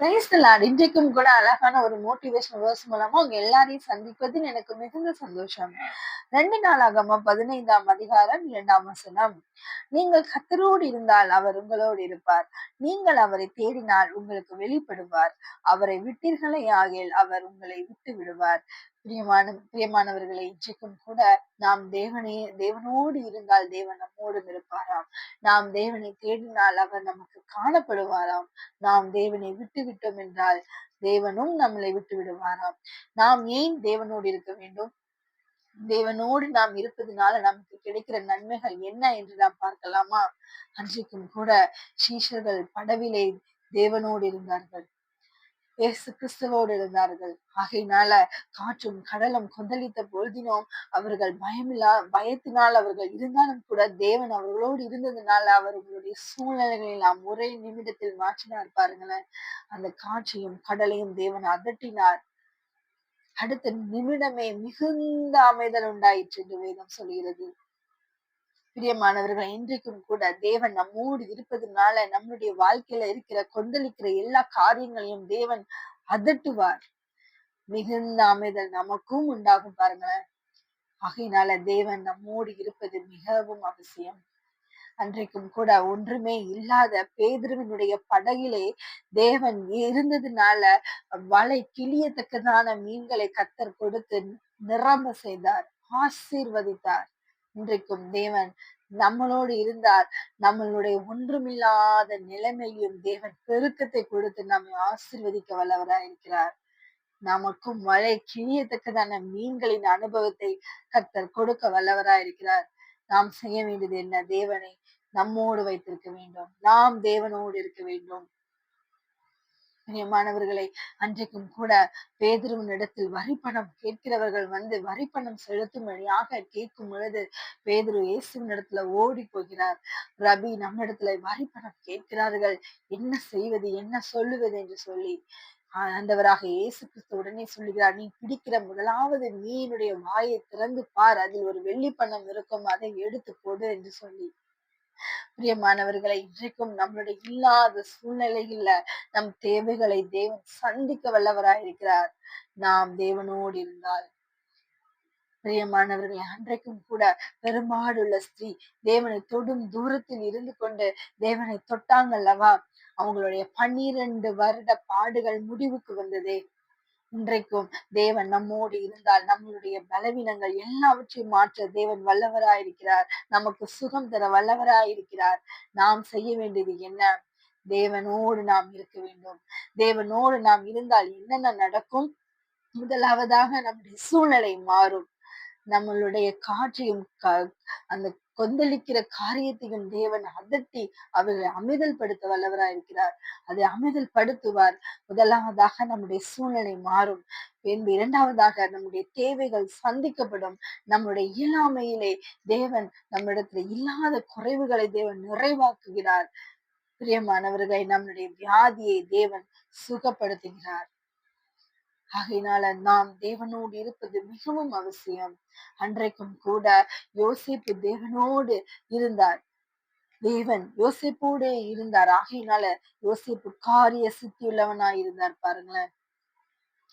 இன்றைக்கும் கூட அழகான ஒரு மோட்டிவேஷன் வேர்ஸ் மூலமா உங்க எல்லாரையும் சந்திப்பதில் எனக்கு மிகுந்த சந்தோஷம். ரெண்டு நாளாகமா பதினைந்தாம் அதிகாரம் இரண்டாம் வசனம். நீங்கள் கத்தரோடு இருந்தால் அவர் உங்களோடு இருப்பார். நீங்கள் அவரை தேடினால் உங்களுக்கு வெளிப்படுவார். அவரை விட்டீர்களே ஆகில் அவர் உங்களை விட்டு விடுவார் பிரியமான பிரியமானவர்களை இன்றைக்கும் கூட நாம் தேவனே தேவனோடு இருந்தால் தேவன் நம்மோடும் இருப்பாராம். நாம் தேவனை தேடினால் அவர் நமக்கு காணப்படுவாராம். நாம் தேவனை விட்டு விட்டோம் என்றால் தேவனும் நம்மளை விட்டு விடுவாராம். நாம் ஏன் தேவனோடு இருக்க வேண்டும்? தேவனோடு நாம் இருப்பதனால நமக்கு கிடைக்கிற நன்மைகள் என்ன என்று நாம் பார்க்கலாமா? அன்றைக்கும் கூட சீஷர்கள் படவிலை தேவனோடு இருந்தார்கள். இயேசு கிறிஸ்துவோடு இருந்தார்கள். ஆகையினால காற்றும் கடலும் கொந்தளித்த பொழுதினோம் அவர்கள் பயமில்லா பயத்தினால் அவர்கள் இருந்தாலும் கூட தேவன் அவர்களோடு இருந்ததுனால அவர்களுடைய சூழ்நிலைகளை நாம் ஒரே நிமிடத்தில் மாற்றினார் பாருங்களேன். அந்த காற்றையும் கடலையும் தேவன் அதட்டினார். அடுத்த நிமிடமே மிகுந்த அமைதல் உண்டாயிற்று என்று வேதம் சொல்கிறது. பிரியமானவர்கள் இன்றைக்கும் கூட தேவன் நம்மோடு இருப்பதுனால நம்மளுடைய வாழ்க்கையில இருக்கிற கொந்தளிக்கிற எல்லா காரியங்களையும் தேவன் அதட்டுவார். மிகுந்த அமைதல் நமக்கும் உண்டாகும் பாருங்களேன். ஆகையினால தேவன் நம்மோடு இருப்பது மிகவும் அவசியம். அன்றைக்கும் கூட ஒன்றுமே இல்லாத பேதுருவினுடைய படகிலே தேவன் இருந்ததுனால வலை கிளியத்தக்கதான மீன்களை கத்தர் கொடுத்து நிரம்ப செய்தார் ஆசீர்வதித்தார். இன்றைக்கும் தேவன் நம்மளோடு இருந்தார். நம்மளுடைய ஒன்றுமில்லாத நிலைமையும் தேவன் பெருக்கத்தை கொடுத்து நம்மை ஆசிர்வதிக்க வல்லவராய் இருக்கிறார். நமக்கும் மழை கிழியத்தக்கதான மீன்களின் அனுபவத்தை கத்தர் கொடுக்க வல்லவராய் இருக்கிறார். நாம் செய்ய வேண்டியது என்ன? தேவனை நம்மோடு வைத்திருக்க வேண்டும். நாம் தேவனோடு இருக்க வேண்டும். பிரியமானவர்களை அன்றைக்கும் கூட பேதுருவின் இடத்தில் வரிப்பணம் கேட்கிறவர்கள் வந்து வரிப்பணம் செலுத்தும்படியாக கேட்கும் பொழுது பேதுரு இயேசுவின் இடத்துல ஓடி போகிறார் ரபி நம்ம இடத்துல வரிப்பணம் கேட்கிறார்கள். என்ன செய்வது என்ன சொல்லுவது என்று சொல்லி ஆண்டவராக இயேசு கிறிஸ்து உடனே சொல்லுகிறார் நீ பிடிக்கிற முதலாவது மீனுடைய வாயை திறந்து பார். அதில் ஒரு வெள்ளி பணம் இருக்கும். அதை எடுத்து போடு என்று சொல்லி. பிரியமானவர்களை இன்றைக்கும் நம்மளுடைய இல்லாத சூழ்நிலையில நம் தேவைகளை தேவன் சந்திக்க வல்லவராயிருக்கிறார் நாம் தேவனோடு இருந்தால். பிரியமானவர்களை அன்றைக்கும் கூட பெரும்பாடுள்ள ஸ்திரீ தேவனை தொடும் தூரத்தில் இருந்து கொண்டு தேவனை தொட்டாங்கல்லவா? அவங்களுடைய பன்னிரண்டு வருட பாடுகள் முடிவுக்கு வந்ததே. இன்றைக்கும் தேவன் நம்மோடு இருந்தால் நம்மளுடைய பலவீனங்கள் எல்லாவற்றையும் மாற்ற தேவன் வல்லவராயிருக்கிறார். நமக்கு சுகம் தர வல்லவராயிருக்கிறார். நாம் செய்ய வேண்டியது என்ன? தேவனோடு நாம் இருக்க வேண்டும். தேவனோடு நாம் இருந்தால் என்னென்ன நடக்கும்? முதலாவதாக நம்முடைய சூழ்நிலை மாறும். நம்மளுடைய காற்றையும் அந்த கொந்தளிக்கிற காரியத்தையும் தேவன் அதட்டி அவர்களை அமைதல் படுத்த வல்லவராய் இருக்கிறார். அதை அமைதல் படுத்துவார் முதலாவதாக நம்முடைய சூழ்நிலை மாறும். பின்பு இரண்டாவதாக நம்முடைய தேவைகள் சந்திக்கப்படும். நம்முடைய இயலாமையிலே தேவன் நம்மிடத்துல இல்லாத குறைவுகளை தேவன் நிறைவாக்குகிறார். பிரியமானவர்களை நம்முடைய வியாதியை தேவன் சுகப்படுத்துகிறார். ஆகையினால நாம் தேவனோடு இருப்பது மிகவும் அவசியம். அன்றைக்கும் கூட யோசிப்பு தேவனோடு இருந்தார். தேவன் யோசிப்போடு இருந்தார். ஆகையினால யோசிப்பு காரிய சித்தியுள்ளவனா இருந்தார் பாருங்களேன்.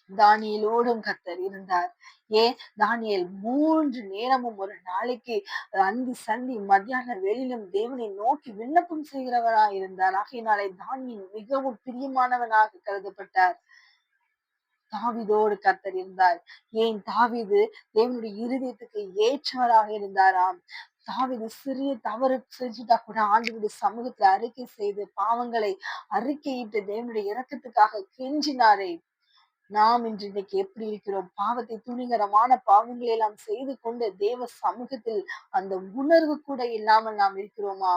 தானியலோடும் கத்தர் இருந்தார். ஏன்? தானியல் மூன்று நேரமும் ஒரு நாளைக்கு அந்தி சந்தி மத்தியான வெளியிலும் தேவனை நோக்கி விண்ணப்பம் செய்கிறவனா இருந்தார். ஆகையினாலே தானியல் மிகவும் பிரியமானவனாக கருதப்பட்டார். தாவிதோடு கர்த்தர் இருந்தார். ஏன்? தாவிது தேவனுடைய இருதயத்துக்கு ஏற்றவராக இருந்தாராம். தாவிது சிறிய தவறு செஞ்சுட்டா கூட ஆண்டு சமூகத்துல அறிக்கை செய்து பாவங்களை அறிக்கையிட்டு தேவனுடைய இறக்கத்துக்காக கெஞ்சினாரே. நாம் இன்று இன்னைக்கு எப்படி இருக்கிறோம்? பாவத்தை துணிகரமான பாவங்களை எல்லாம் செய்து கொண்டு தேவ சமூகத்தில் அந்த உணர்வு கூட இல்லாமல் நாம் இருக்கிறோமா?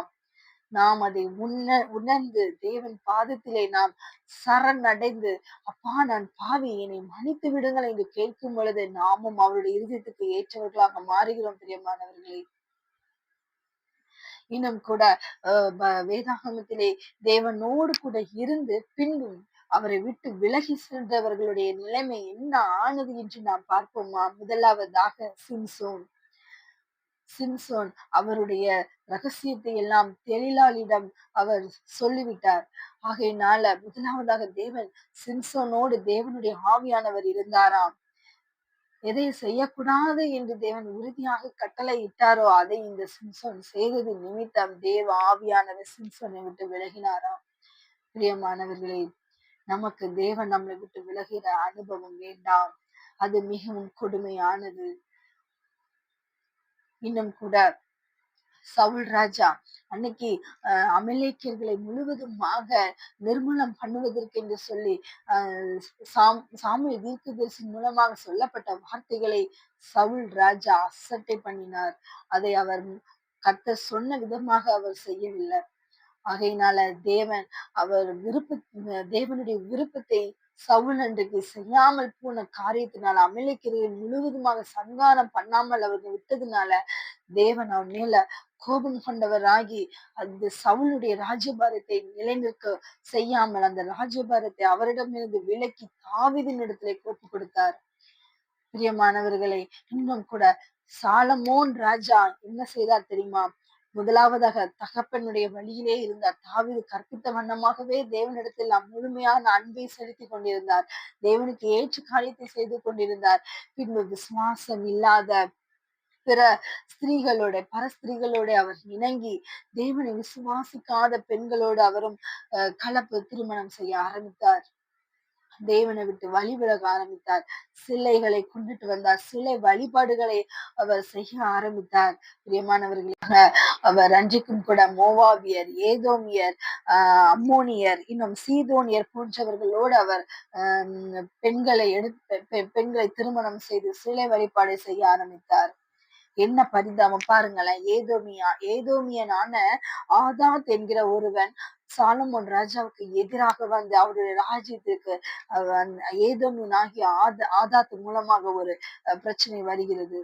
நாம் அதை உண்ண உணர்ந்து தேவன் பாதத்திலே நாம் சரணடைந்து அப்பா நான் பாவி என்னை மன்னித்து விடுங்கள் என்று கேட்கும் பொழுது நாமும் அவருடைய இருதயத்துக்கு ஏற்றவர்களாக மாறுகிறோம் பிரியமானவர்களே. இன்னும் கூட வேதாகமத்திலே தேவனோடு கூட இருந்து பின்பும் அவரை விட்டு விலகி சென்றவர்களுடைய நிலைமை என்ன ஆனது என்று நாம் பார்ப்போமா? முதலாவதாக சிம்சோன். சிம்சோன் அவருடைய ரகசியத்தை எல்லாம் தெளிலாளிடம் அவர் சொல்லிவிட்டார். ஆகையினால முதலாவதாக தேவன் சிம்சோனோடு தேவனுடைய ஆவியானவர் இருந்தாராம். எதை செய்யக்கூடாது என்று தேவன் உறுதியாக கட்டளை இட்டாரோ அதை இந்த சிம்சோன் செய்தது நிமித்தம் தேவ ஆவியானவர் சிம்சோனை விட்டு விலகினாராம். பிரியமானவர்களே நமக்கு தேவன் நம்மளை விட்டு விலகிற அனுபவம் வேண்டாம். அது மிகவும் கொடுமையானது. இன்னும் கூட சவுல் ராஜா அன்னைக்கு அஹ் அமலேக்கியர்களை முழுவதுமாக நிர்மூலம் பண்ணுவதற்கு என்று சொல்லி அஹ் சாம் சாமிய தீர்க்கதரிசி மூலமாக சொல்லப்பட்ட வார்த்தைகளை சவுல் ராஜா அசட்டை பண்ணினார். அதை அவர் கத்த சொன்ன விதமாக அவர் செய்யவில்லை. ஆகையினால தேவன் அவர் விருப்ப தேவனுடைய விருப்பத்தை சவுல் அன்றைக்கு செய்யாமல் போன காரியத்தினால அமலேக்கியர்களை முழுவதுமாக சங்காரம் பண்ணாமல் அவர்கள் விட்டதுனால தேவன் அவன் மேல கோபம் கொண்டவராகி அந்த சவுளுடைய ராஜ்யபாரத்தை நிலைநிற்க செய்யாமல் அந்த ராஜ்யபாரத்தை அவரிடமிருந்து விலக்கி தாவிதின் இடத்துல கோப்பு கொடுத்தார். பிரியமானவர்களை இன்னும் கூட சாலமோன் ராஜா என்ன செய்தார் தெரியுமா? முதலாவதாக தகப்பனுடைய வழியிலே இருந்தார் தாவிது கற்பித்த வண்ணமாகவே தேவனிடத்தில் நாம் முழுமையான அன்பை செலுத்தி கொண்டிருந்தார். தேவனுக்கு ஏற்ற காரியத்தை செய்து கொண்டிருந்தார். பின்பு விசுவாசம் இல்லாத பிற ஸ்திரீகளோட பரஸ்திரீகளோட அவர் இணங்கி தேவனை விசுவாசிக்காத பெண்களோடு அவரும் கலப்பு திருமணம் செய்ய ஆரம்பித்தார். தேவனை விட்டு வழி ஆரம்பித்தார். சிலைகளை கொண்டுட்டு வந்தார். சிலை வழிபாடுகளை அவர் செய்ய ஆரம்பித்தார். பிரியமானவர்களாக அவர் அன்றைக்கும் கூட மோவாவியர் ஏதோமியர் ஆஹ் அம்மோனியர் இன்னும் சீதோனியர் போன்றவர்களோடு அவர் பெண்களை எடுத்து பெண்களை திருமணம் செய்து சிலை வழிபாடு செய்ய ஆரம்பித்தார். என்ன பரிதாபம் பாருங்களேன். ஏதோமியா ஏதோமியனான ஆதாத் என்கிற ஒருவன் சாலமோன் ராஜாவுக்கு எதிராக வந்து அவருடைய ராஜ்யத்திற்கு ஏதோமியன் ஆகிய ஆத ஆதாத்து மூலமாக ஒரு பிரச்சனை வருகிறது.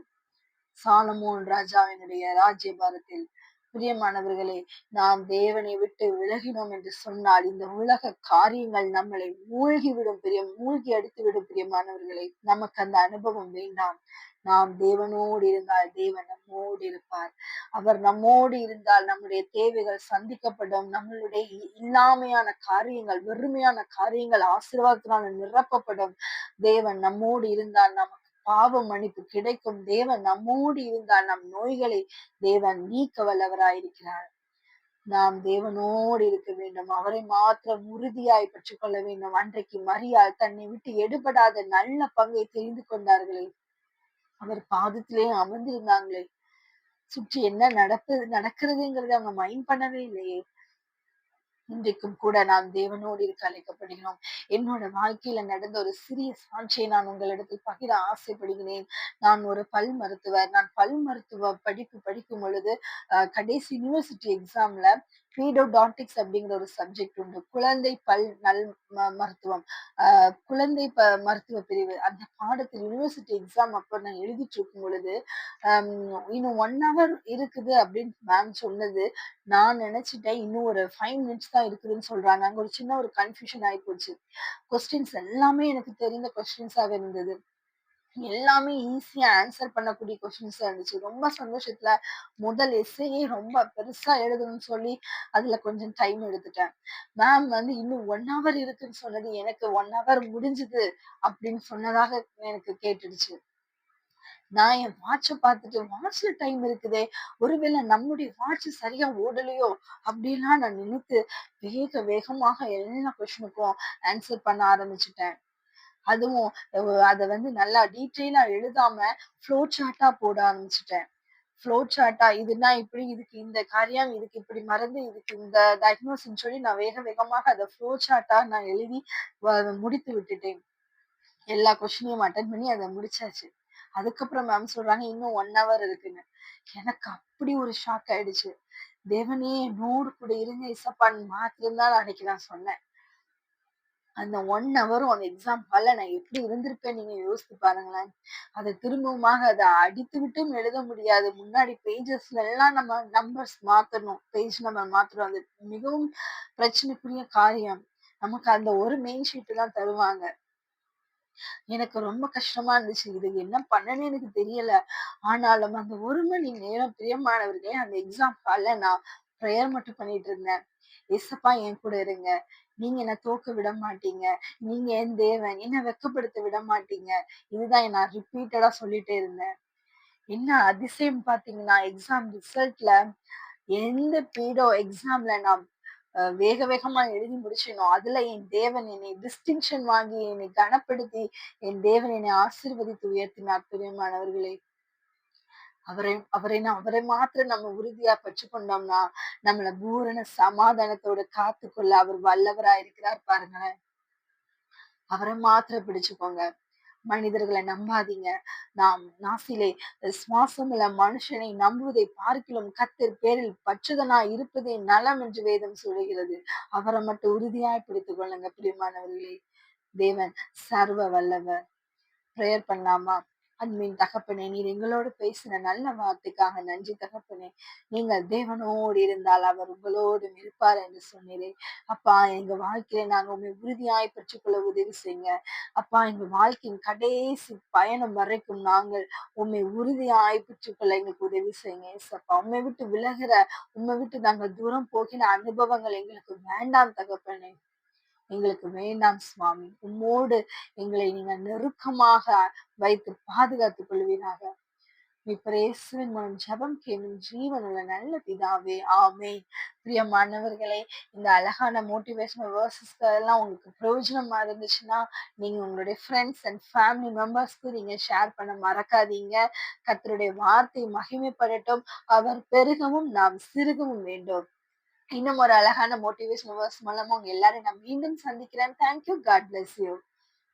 சாலமோன் ராஜாவினுடைய ராஜ்ய பாரத்தில் பிரியமானவர்களே நாம் தேவனை விட்டு விலகினோம் என்று சொன்னால் இந்த உலக காரியங்கள் நம்மளை மூழ்கிவிடும் பிரிய மூழ்கி அடித்துவிடும் பிரியமானவர்களே. நமக்கு அந்த அனுபவம் வேண்டாம். நாம் தேவனோடு இருந்தால் தேவன் நம்மோடு இருப்பார். அவர் நம்மோடு இருந்தால் நம்முடைய தேவைகள் சந்திக்கப்படும். நம்மளுடைய இல்லாமையான காரியங்கள் வெறுமையான காரியங்கள் ஆசீர்வாதத்தினால் நிரப்பப்படும். தேவன் நம்மோடு இருந்தால் நமக்கு பாவ மன்னிப்பு கிடைக்கும். தேவன் நம்மோடு இருந்தால் நம் நோய்களை தேவன் நீக்க வல்லவராயிருக்கிறார் நாம் தேவனோடு இருக்க வேண்டும். அவரை மாத்திரம் உறுதியாய் பெற்றுக்கொள்ள வேண்டும். அன்றைக்கு மரியாள் தன்னை விட்டு எடுபடாத நல்ல பங்கை தெரிந்து கொண்டார்களே. அவர் பாதத்திலே அமர்ந்திருந்தாங்களே. சுற்றி என்ன நடப்பது நடக்கிறதுங்கிறத அவங்க மைண்ட் பண்ணவே இல்லையே. இன்றைக்கும் கூட நான் தேவனோடு இருக்க அழைக்கப்படுகிறோம். என்னோட வாழ்க்கையில நடந்த ஒரு சிறிய சாட்சியை நான் உங்களிடத்தில் பகிர ஆசைப்படுகிறேன். நான் ஒரு பல் மருத்துவர். நான் பல் மருத்துவ படிப்பு படிக்கும் பொழுது கடைசி யூனிவர்சிட்டி எக்ஸாம்ல பீடோடாட்டிக்ஸ் அப்படிங்கிற ஒரு சப்ஜெக்ட் உண்டு. குழந்தை பல் நல் மருத்துவம். குழந்தை ப மருத்துவ பிரிவு. அந்த பாடத்தில் யூனிவர்சிட்டி எக்ஸாம் அப்போ நான் எழுதிட்டு இருக்கும் பொழுது இன்னும் ஒன் ஹவர் இருக்குது அப்படின்னு மேம் சொன்னது. நான் நினைச்சிட்டேன் இன்னும் ஒரு ஃபைவ் மினிட்ஸ் தான் இருக்குதுன்னு சொல்றாங்க. அங்கே ஒரு சின்ன ஒரு கன்ஃபியூஷன் ஆகி போச்சு கொஸ்டின்ஸ் எல்லாமே எனக்கு தெரிந்த கொஸ்டின்ஸாக இருந்தது. எல்லாமே ஈஸியா ஆன்சர் பண்ணக்கூடிய கொஸ்டின்ஸ் இருந்துச்சு. ரொம்ப சந்தோஷத்துல முதல் எஸ்ஏயே ரொம்ப பெருசா எழுதணும்னு சொல்லி அதுல கொஞ்சம் டைம் எடுத்துட்டேன். மேம் வந்து இன்னும் ஒன் ஹவர் இருக்குன்னு சொன்னது எனக்கு ஒன் ஹவர் முடிஞ்சுது அப்படின்னு சொன்னதாக எனக்கு கேட்டுடுச்சு. நான் என் வாட்சை பார்த்துட்டு வாட்ச்ல டைம் இருக்குதே ஒருவேளை நம்முடைய வாட்ச் சரியா ஓடலையோ அப்படிலாம் நான் நினைத்து வேக வேகமாக எல்லா கொஸ்டினுக்கும் ஆன்சர் பண்ண ஆரம்பிச்சுட்டேன். அதுவும் அதை வந்து நல்லா டீட்டெயிலா எழுதாம ஃப்ளோ சார்ட்டா போட ஆரம்பிச்சிட்டேன். ஃப்ளோ சார்ட்டா இதுனா இப்படி இதுக்கு இந்த காரியம் இதுக்கு இப்படி மறந்து இதுக்கு இந்த டயக்னோஸ்ன்னு சொல்லி நான் வேக வேகமாக அதை ஃப்ளோ சார்ட்டா நான் எழுதி முடித்து விட்டுட்டேன். எல்லா கொஸ்டினையும் அட்டன் பண்ணி அதை முடிச்சாச்சு. அதுக்கப்புறம் மேம் சொல்றாங்க இன்னும் ஒன் ஹவர் இருக்குன்னு. எனக்கு அப்படி ஒரு ஷாக் ஆயிடுச்சு. தேவனே நோடு கூட இருங்க இசப்பான் மாத்திரம் அன்னைக்கு நான் சொன்னேன். அந்த ஒன் ஹவர் ஒன் எக்ஸாம் ஹால்ல நான் எப்படி இருந்திருப்பேன் நீங்க யோசித்து பாருங்களேன் அதை திரும்பவுமாக அதை அடித்து விட்டும் எழுத முடியாது முன்னாடி பேஜஸ்ல எல்லாம் நம்ம நம்பர்ஸ் மாத்தணும் பேஜ் நம்பர் மாத்தணும் அது மிகவும் பிரச்சனைக்குரிய காரியம் நமக்கு அந்த ஒரு மெயின் ஷீட்டு தான் தருவாங்க எனக்கு ரொம்ப கஷ்டமா இருந்துச்சு. இது என்ன பண்ணனே எனக்கு தெரியல. ஆனாலும் அந்த ஒரு மணி நேரம் பிரியமானவர்களே, அந்த எக்ஸாம் ஹால்ல நான் ப்ரேயர் மட்டும் பண்ணிட்டு இருந்தேன். "ஏசப்பா என் கூட இருங்க. நீங்க என்ன தோக்க விட மாட்டீங்க. நீங்க என் தேவன். என்ன வெக்கப்படுத்த விட மாட்டீங்க." இதுதான் நான் ரிப்பீட்டடா சொல்லிட்டே இருந்தேன். என்ன அதிசயம் பாத்தீங்கன்னா எக்ஸாம் ரிசல்ட்ல எந்த பீடோ எக்ஸாம்ல நான் வேக வேகமா எழுதி முடிச்சேனோ, அதுல என் தேவன் என்னை டிஸ்டிங்ஷன் வாங்கி, என்னை கனப்படுத்தி, என் தேவன் என்னை ஆசீர்வதித்து உயர்த்தினார் பிரியமானவர்களே. அவரை அவரை அவரை மாத்திரம் நம்ம உறுதியா பற்றி கொண்டோம்னா, நம்மளை பூரண சமாதானத்தோட காத்துக்கொள்ள அவர் வல்லவரா இருக்கிறார் பாருங்களேன். அவரை மாத்திரம் பிடிச்சுக்கோங்க. மனிதர்களை நம்பாதீங்க. நாம் நாசிலே சுவாசமுள்ள மனுஷனை நம்புவதை பார்க்கிலும் கத்தர் பேரில் பற்றுதனா இருப்பதே நலம் என்று வேதம் சொல்லுகிறது. அவரை மட்டும் உறுதியாய் பிடித்துக் கொள்ளுங்க பிரியமானவர்களே. தேவன் சர்வ வல்லவர். பிரேயர் பண்ணலாமா? அன்பின் தகப்பனே, நீர் எங்களோடு பேசின நல்ல வார்த்தைக்காக நன்றி தகப்பனே. நீங்கள் தேவனோடு இருந்தால் அவர் உங்களோடும் இருப்பார் என்று சொன்னீரே. அப்பா எங்க வாழ்க்கையில நாங்க உண்மை உறுதியாய் பெற்றுக்கொள்ள உதவி செய்யுங்க. அப்பா எங்க வாழ்க்கையின் கடைசி பயணம் வரைக்கும் நாங்கள் உண்மை உறுதியாய் பெற்றுக்கொள்ள எங்களுக்கு உதவி செய்யுங்க ஏசப்பா. உம்மை விட்டு விலகுற, உண்மை விட்டு நாங்கள் தூரம் போகிற அனுபவங்கள் எங்களுக்கு வேண்டாம் தகப்பனே. எங்களுக்கு வேண்டாம் சுவாமி. உம்மோடு எங்களை நீங்க நெருக்கமாக வைத்து பாதுகாத்துக் கொள்வீராக. இப்பிரேசுவின் இயேசுவின் மூலம் ஜெபம் கேளும் ஜீவனுள்ள நல்ல பிதாவே. ஆமே பிரியமானவர்களே, இந்த அழகான மோட்டிவேஷனல் வேர்ஸஸ்கள் எல்லாம் உங்களுக்கு பிரயோஜனமா இருந்துச்சுன்னா, நீங்க உங்களுடைய ஃப்ரெண்ட்ஸ் அண்ட் ஃபேமிலி மெம்பர்ஸ்க்கு நீங்க ஷேர் பண்ண மறக்காதீங்க. கத்தருடைய வார்த்தை மகிமைப்படட்டும். அவர் பெருகவும் நாம் சிறுகவும் வேண்டும். இன்னும் ஒரு அழகான மோட்டிவேஷனல் வேர்ஸ் மூலமா உங்க எல்லாரையும் நான் மீண்டும் சந்திக்கிறேன். Thank you. God bless you.